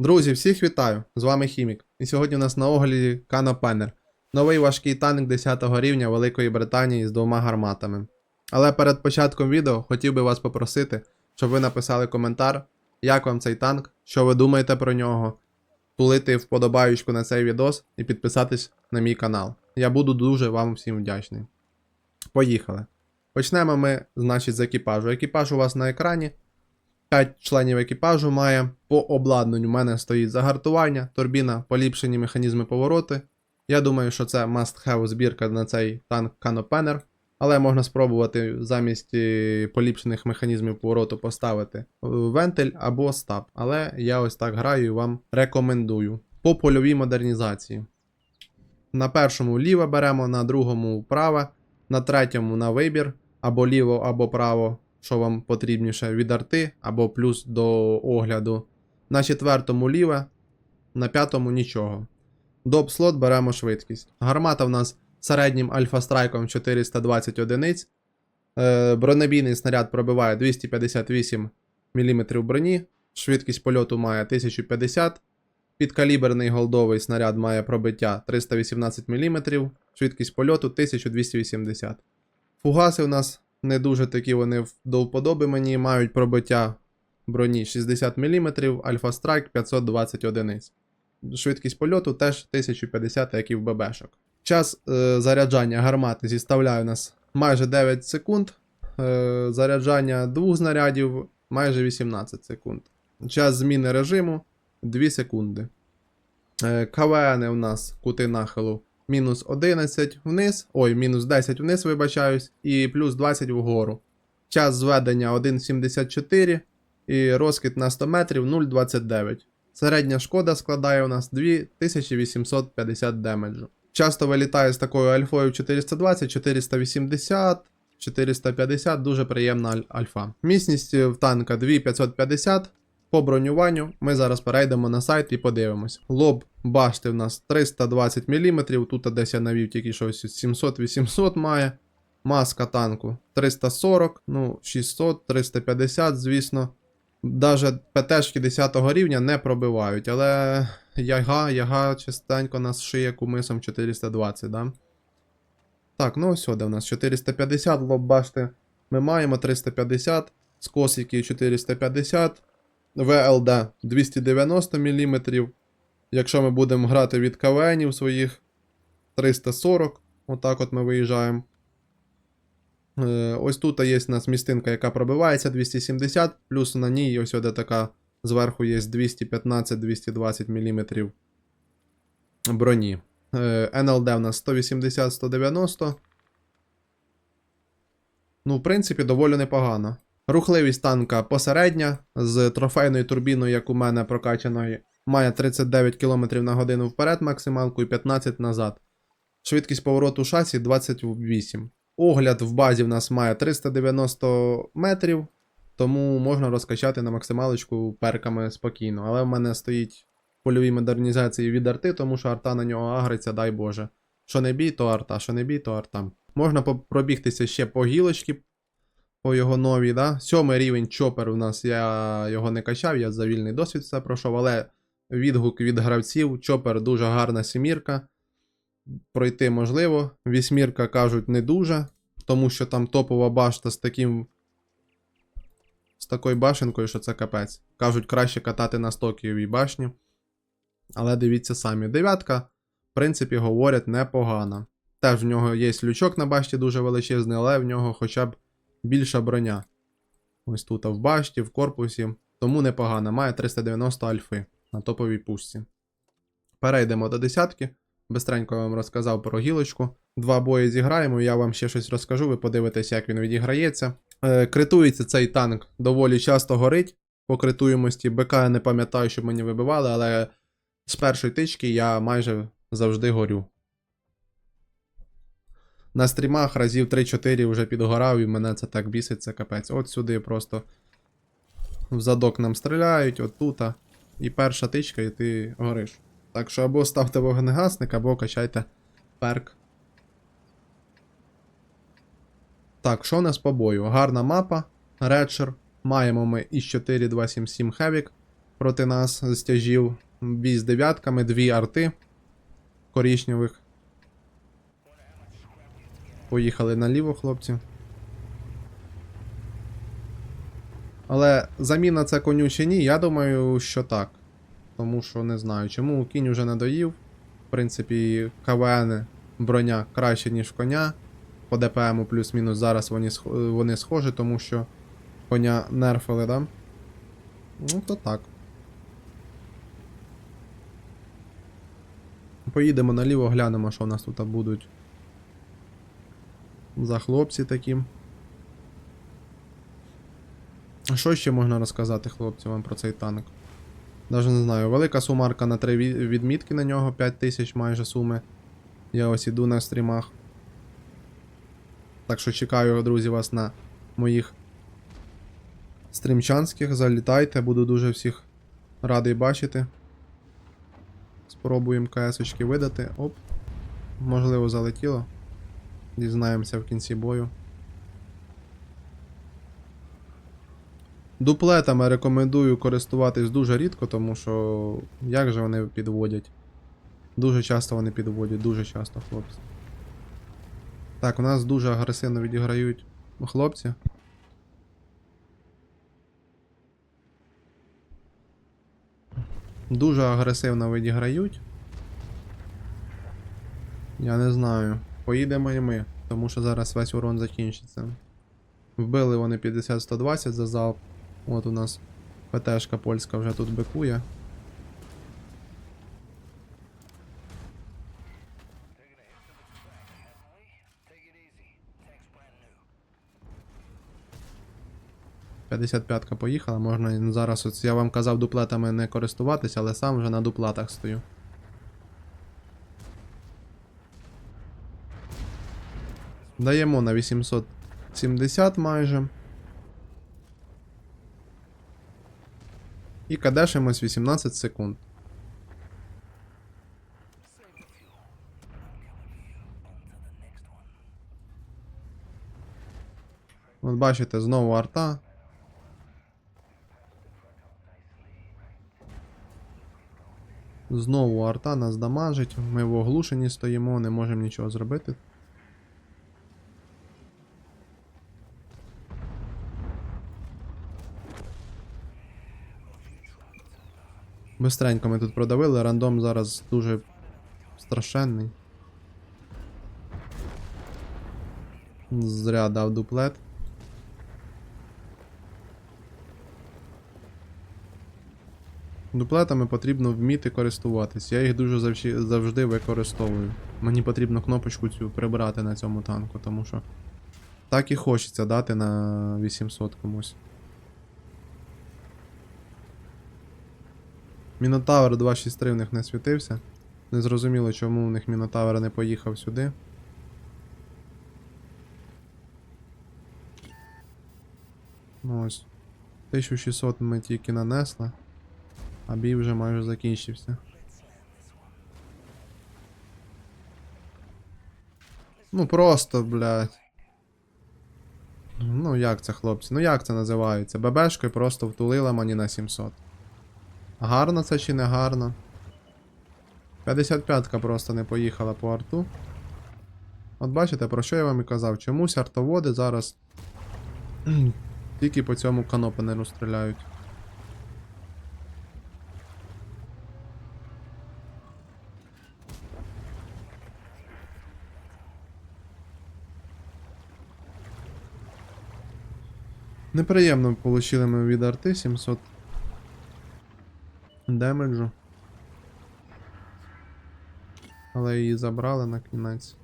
Друзі, всіх вітаю! З вами Хімік. І сьогодні у нас на огляді Канопенер. Новий важкий танк 10 рівня Великої Британії з двома гарматами. Але перед початком відео хотів би вас попросити, щоб ви написали коментар, як вам цей танк, що ви думаєте про нього, тулити вподобаючку на цей відос і підписатись на мій канал. Я буду дуже вам всім вдячний. Поїхали. Почнемо ми, значить, з екіпажу. Екіпаж у вас на екрані. 5 членів екіпажу має. По обладнанню в мене стоїть загартування, турбіна, поліпшені механізми повороти. Я думаю, що це must-have збірка на цей танк Canopенер. Але можна спробувати замість е, поліпшених механізмів повороту поставити е, вентиль або стаб. Але я ось так граю і вам рекомендую. По польовій модернізації. На першому ліве беремо, на другому праве, на третьому на вибір, або ліво, або право, що вам потрібніше від арти, або плюс до огляду. На четвертому ліве, на п'ятому нічого. Доп слот беремо швидкість. Гармата в нас середнім альфа-страйком 420 одиниць. Е, бронебійний снаряд пробиває 258 мм броні. Швидкість польоту має 1050. Підкаліберний голдовий снаряд має пробиття 318 мм, швидкість польоту 1280. Фугаси у нас не дуже такі вони до вподоби мені, мають пробиття броні 60 мм, Альфа Страйк 520 одиниць. Швидкість польоту теж 1050, як і в ББшок. Час е, заряджання гармати зіставляє у нас майже 9 секунд. Е, заряджання двох знарядів майже 18 секунд. Час зміни режиму 2 секунди. Е, КВН у нас кути нахилу мінус 11 вниз, ой, мінус 10 вниз, вибачаюсь, і плюс 20 вгору. Час зведення 1,74 і розкид на 100 метрів 0,29. Середня шкода складає у нас 2850 демеджу. Часто вилітає з такою альфою 420, 480, 450, дуже приємна альфа. Міцність в танка 2550. По бронюванню ми зараз перейдемо на сайт і подивимось. Лоб башти в нас 320 мм, тут десь я навів тільки щось 700-800 має. Маска танку 340, ну 600, 350, звісно. Даже ПТшки 10 рівня не пробивають, але яга, яга частенько нас шиє кумисом 420, да? Так, ну ось сюди у нас 450, лоб башти ми маємо 350, скосики 450, ВЛД 290 мм. Якщо ми будемо грати від КВНів своїх 340, отак от ми виїжджаємо. Е, Ось тут є у нас містинка, яка пробивається 270, плюс на ній ось сюди така зверху є 215-220 мм броні. Е, НЛД у нас 180-190. Ну, в принципі, доволі непогано. Рухливість танка посередня, з трофейною турбіною, як у мене прокачаної, має 39 км на годину вперед максималку і 15 назад. Швидкість повороту шасі 28. Огляд в базі в нас має 390 метрів, тому можна розкачати на максималочку перками спокійно. Але в мене стоїть в польовій модернізації від арти, тому що арта на нього агриться, дай Боже. Що не бій, то арта, що не бій, то арта. Можна пробігтися ще по гілочці, по його новій, да? Сьомий рівень чопер у нас, я його не качав, я за вільний досвід все пройшов, але відгук від гравців, чопер дуже гарна сімірка. Пройти можливо. Вісьмірка кажуть не дуже, тому що там топова башта з таким. З такою башенкою, що це капець. Кажуть, краще катати на стокієвій башні. Але дивіться самі. Дев'ятка, в принципі, говорять, непогана. Теж в нього є лючок на башті дуже величезний, але в нього хоча б більша броня. Ось тут а в башті, в корпусі. Тому непогано. Має 390 альфи на топовій пушці. Перейдемо до десятки. Бистренько я вам розказав про гілочку. Два бої зіграємо, я вам ще щось розкажу, ви подивитесь, як він відіграється. Е, критується цей танк доволі часто горить. По критуємості БК я не пам'ятаю, щоб мені вибивали, але з першої тички я майже завжди горю. На стрімах разів 3-4 вже підгорав, і мене це так бісить, це капець. От сюди просто в задок нам стріляють, от тут. І перша тичка, і ти гориш. Так що або ставте вогнегасник, або качайте перк. Так, що у нас по бою? Гарна мапа. Редшер. Маємо ми і 4277 Hevik. проти нас з тяжів. Бій з дев'ятками, дві арти корічневих. Поїхали наліво, хлопці. Але заміна це коню чи ні, я думаю, що так. Тому що не знаю, чому кінь уже надоїв. В принципі, КВН броня краще, ніж коня. По ДПМу плюс-мінус зараз вони, вони схожі, тому що коня нерфили, да? Ну, то так. Поїдемо наліво, глянемо, що в нас тут будуть. За хлопці такі. Що ще можна розказати хлопцям вам про цей танк? Даже не знаю. Велика сумарка на три відмітки на нього, 5000 майже суми. Я ось іду на стрімах. Так що чекаю, друзі, вас на моїх стрімчанських. Залітайте, буду дуже всіх радий бачити. Спробуємо КС-очки видати. Оп. Можливо, залетіло. Дізнаємося в кінці бою. Дуплетами рекомендую користуватись дуже рідко, тому що як же вони підводять? Дуже часто вони підводять, дуже часто, хлопці. Так, у нас дуже агресивно відіграють хлопці. Дуже агресивно відіграють. Я не знаю. Поїдемо і ми, тому що зараз весь урон закінчиться. Вбили вони 50-120 за залп. От у нас ПТшка польська вже тут бикує. П'ятдесят поїхала, можна зараз. Ось я вам казав дуплетами не користуватися, але сам вже на дуплатах стою. Даємо на 870 майже. І кадешимось 18 секунд. От бачите, знову арта. Знову арта нас дамажить. Ми в оглушенні стоїмо, не можемо нічого зробити. Бистренько ми тут продавили, рандом зараз дуже страшенний. Зря дав дуплет. Дуплетами потрібно вміти користуватись. Я їх дуже завжди, завжди використовую. Мені потрібно кнопочку цю прибрати на цьому танку, тому що так і хочеться дати на 800 комусь. Мінотавр 263 в них не світився. Незрозуміло, чому в них Мінотавр не поїхав сюди. Ну ось. 1600 ми тільки нанесли, а бій вже майже закінчився. Ну просто, блядь. Ну як це, хлопці? Ну як це називається? ББшкою просто втулила мені на 700. Гарно це чи не гарно? 55-ка просто не поїхала по арту. От бачите, про що я вам і казав? Чомусь артоводи зараз тільки по цьому канопенеру стріляють. Неприємно получили ми від арти 700 демеджу. Але її забрали на кінець.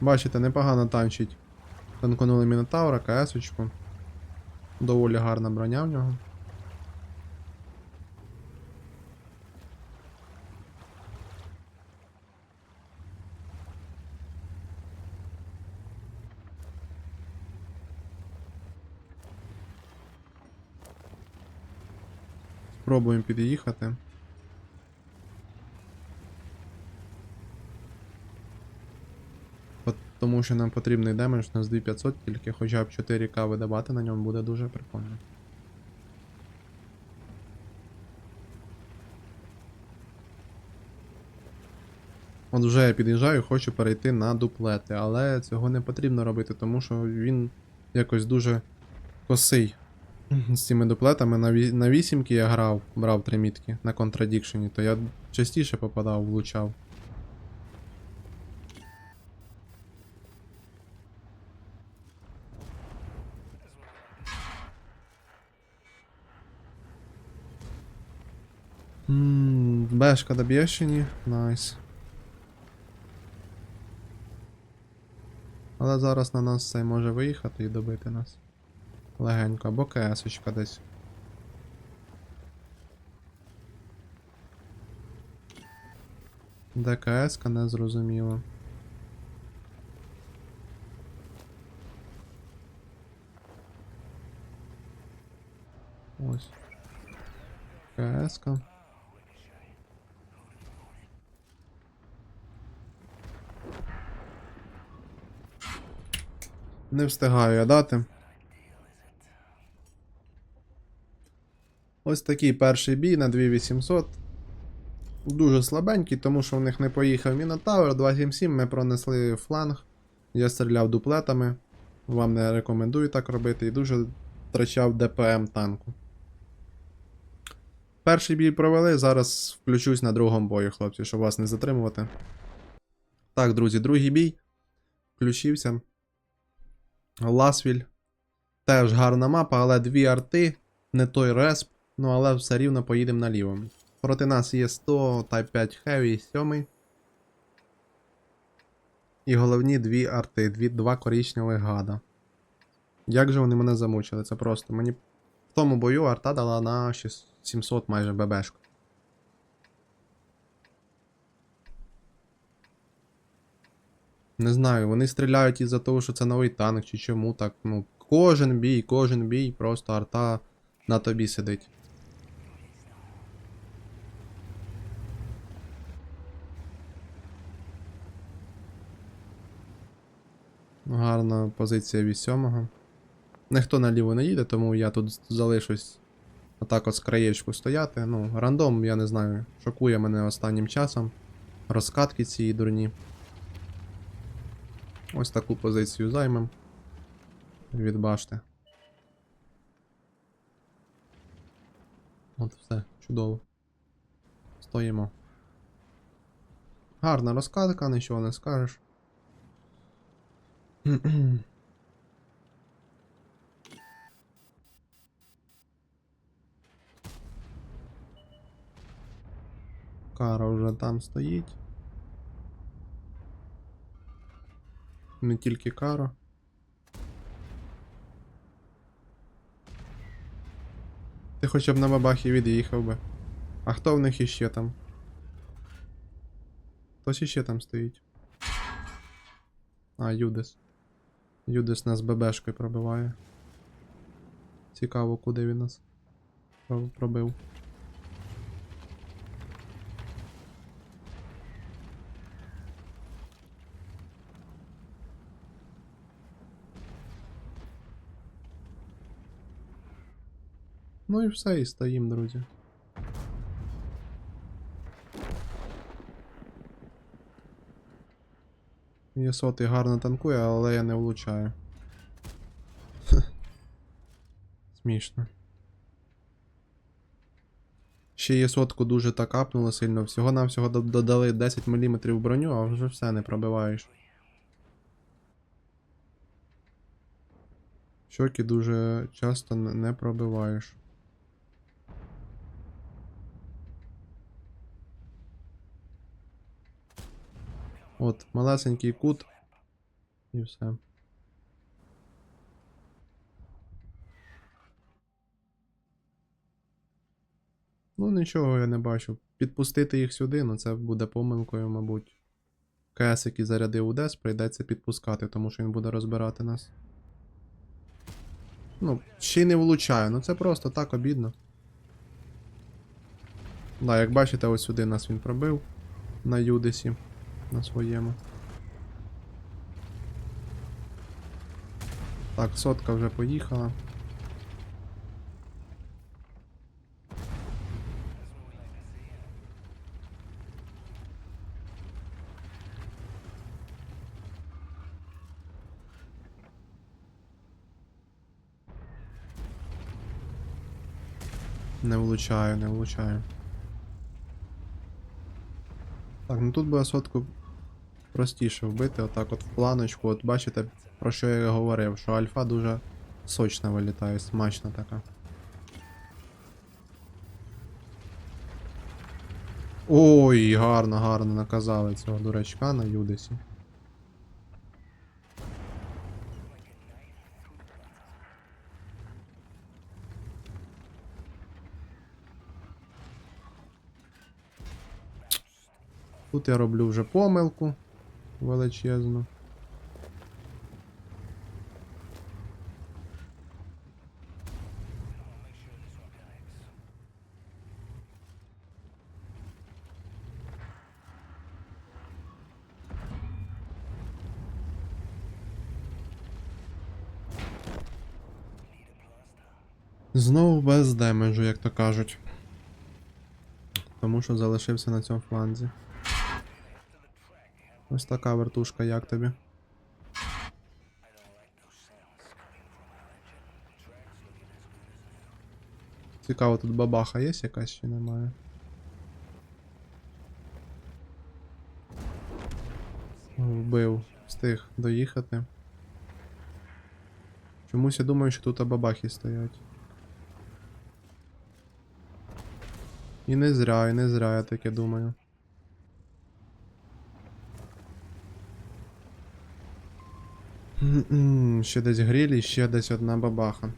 Бачите, непогано танчить. Танконули Мінотавра, КС-очку. Доволі гарна броня в нього. Спробуємо під'їхати. Тому що нам потрібний демедж, у нас 2500, тільки хоча б 4К видавати на ньому буде дуже прикольно. От вже я під'їжджаю, хочу перейти на дуплети, але цього не потрібно робити, тому що він якось дуже косий. З цими дуплетами на, ві- вісімки я грав, брав три мітки на контрадікшені, то я частіше попадав, влучав. Бешка доб'єш чи? Найс. Але зараз на нас цей може виїхати і добити нас. Легенько, або КСочка десь. Де КСка не зрозуміло. Ось. КСка. Не встигаю я дати. Ось такий перший бій на 2800. Дуже слабенький, тому що в них не поїхав Мінотавр. 277 ми пронесли фланг. Я стріляв дуплетами. Вам не рекомендую так робити і дуже втрачав ДПМ танку. Перший бій провели, зараз включусь на другому бою, хлопці, щоб вас не затримувати. Так, друзі, другий бій. Включився. Ласвіль. Теж гарна мапа, але дві арти, не той респ, ну але все рівно поїдемо наліво. Проти нас є 100 Type 5 Heavy 7. І головні дві арти, дві, два коричневих гада. Як же вони мене замучили? Це просто. Мені в тому бою арта дала на 6 700 майже ББшку. Не знаю, вони стріляють із-за того, що це новий танк, чи чому так. Ну, кожен бій, кожен бій, просто арта на тобі сидить. Гарна позиція від сьомого. Ніхто наліво не їде, тому я тут залишусь отак от з краєчку стояти. Ну, рандом, я не знаю, шокує мене останнім часом. Розкатки ці дурні. Ось таку позицію займем. Від башти. От все, чудово. Стоїмо. Гарна розкатка, нічого не скажеш. Кара вже там стоїть. Не тільки кара. Ти хоча б на бабахі від'їхав би. А хто в них іще там? Хтось іще там стоїть. А, Юдес. Юдес нас ББшкою пробиває. Цікаво, куди він нас пробив. Ну і все, і стоїм, друзі. Є сотий гарно танкує, але я не влучаю. Смішно. Ще є сотку дуже так апнуло сильно. Всього-навсього до- додали 10 мм броню, а вже все не пробиваєш. Щоки дуже часто не пробиваєш. От, малесенький кут. І все. Ну, нічого я не бачу. Підпустити їх сюди, ну це буде помилкою, мабуть. КС, який зарядив УДЕС, прийдеться підпускати, тому що він буде розбирати нас. Ну, ще й не влучаю, ну це просто так обідно. Да, як бачите, ось сюди нас він пробив на Юдесі на своєму. Так, сотка вже поїхала. Не влучаю, не влучаю. Так, ну тут буде сотку простіше вбити, отак от в планочку. От бачите, про що я говорив, що альфа дуже сочна вилітає, смачна така. Ой, гарно, гарно наказали цього дурачка на Юдесі. Тут я роблю вже помилку величезну. Знову без демеджу, як то кажуть. Тому що залишився на цьому фланзі. Ось така вертушка, як тобі? Цікаво, тут бабаха є якась чи немає? Вбив, встиг доїхати. Чомусь я думаю, що тут бабахи стоять. І не зря, і не зря, я таке думаю. Ще десь гриль і ще десь одна бабаха.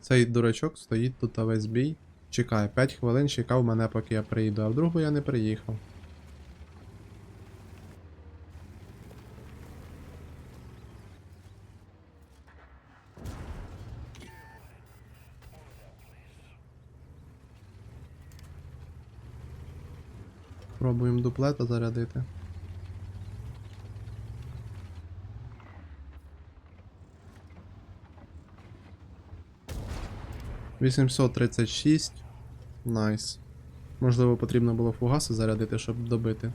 Цей дурачок стоїть тут весь бій. Чекає, 5 хвилин чекав мене, поки я приїду, а в другу я не приїхав. Пробуємо дуплета зарядити. Вісімсот тридцять шість. Найс. Можливо, потрібно було фугаси зарядити, щоб добити.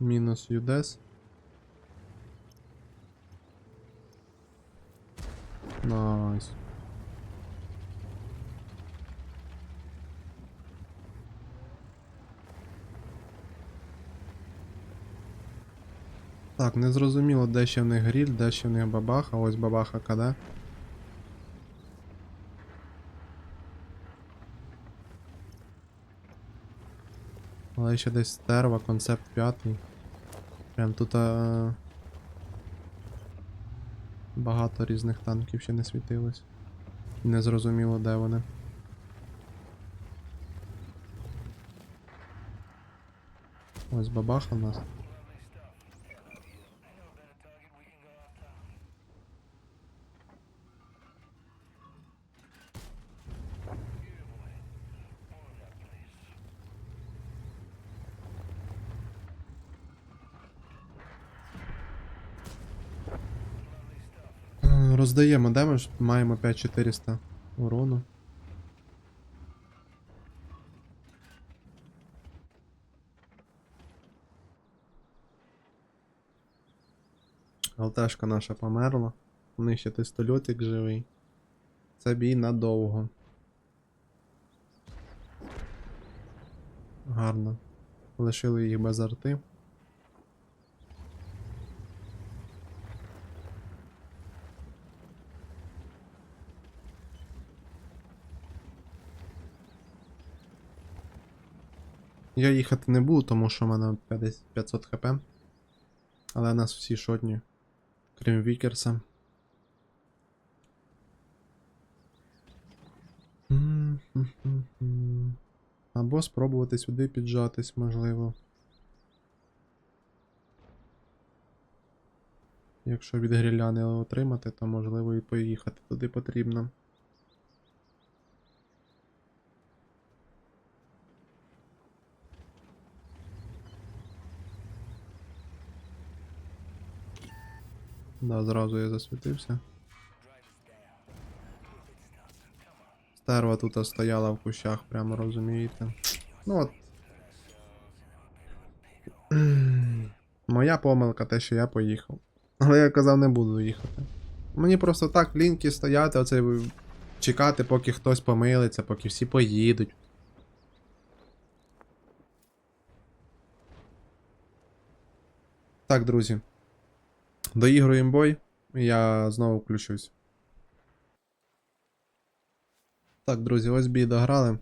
Мінус Юдес. Найс. Так, не зрозуміло, де ще в них гріль, де ще в них бабаха, ось бабаха КД. Але ще десь стерва, концепт п'ятий. Прям тут а... багато різних танків ще не світилось. Не зрозуміло, де вони. Ось бабаха в нас. Роздаємо демедж, маємо 5400 урону. ЛТшка наша померла. У них ще тестольотик живий. Це бій надовго. Гарно. Лишили їх без арти. Я їхати не буду, тому що в мене 500 хп. Але нас всі шотні. Крім Вікерса. Або спробувати сюди піджатись, можливо. якщо від гріляни отримати, то можливо і поїхати туди потрібно. Да, зразу я засвітився. Стерва тут стояла в кущах, прямо розумієте. Ну от. Моя помилка те, що я поїхав. Але я казав, не буду їхати. Мені просто так ліньки стояти, оце чекати, поки хтось помилиться, поки всі поїдуть. Так, друзі. Доігруємо бой, і я знову включусь. Так, друзі, ось бій дограли.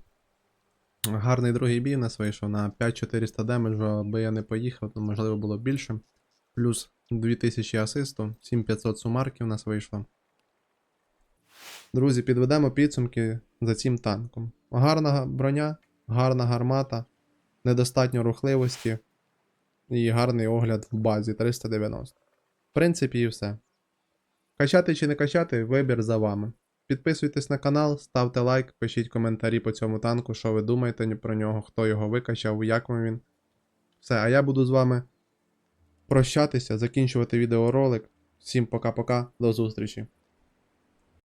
Гарний другий бій у нас вийшов на 5400 демеджу, аби я не поїхав, то можливо було більше. Плюс 2000 асисту, 7500 сумарки у нас вийшло. Друзі, підведемо підсумки за цим танком. Гарна броня, гарна гармата, недостатньо рухливості і гарний огляд в базі 390. Принципі, і все. Качати чи не качати, вибір за вами. Підписуйтесь на канал, ставте лайк, пишіть коментарі по цьому танку, що ви думаєте про нього, хто його викачав, як вам він. Все, а я буду з вами прощатися, закінчувати відеоролик. Всім пока-пока, до зустрічі.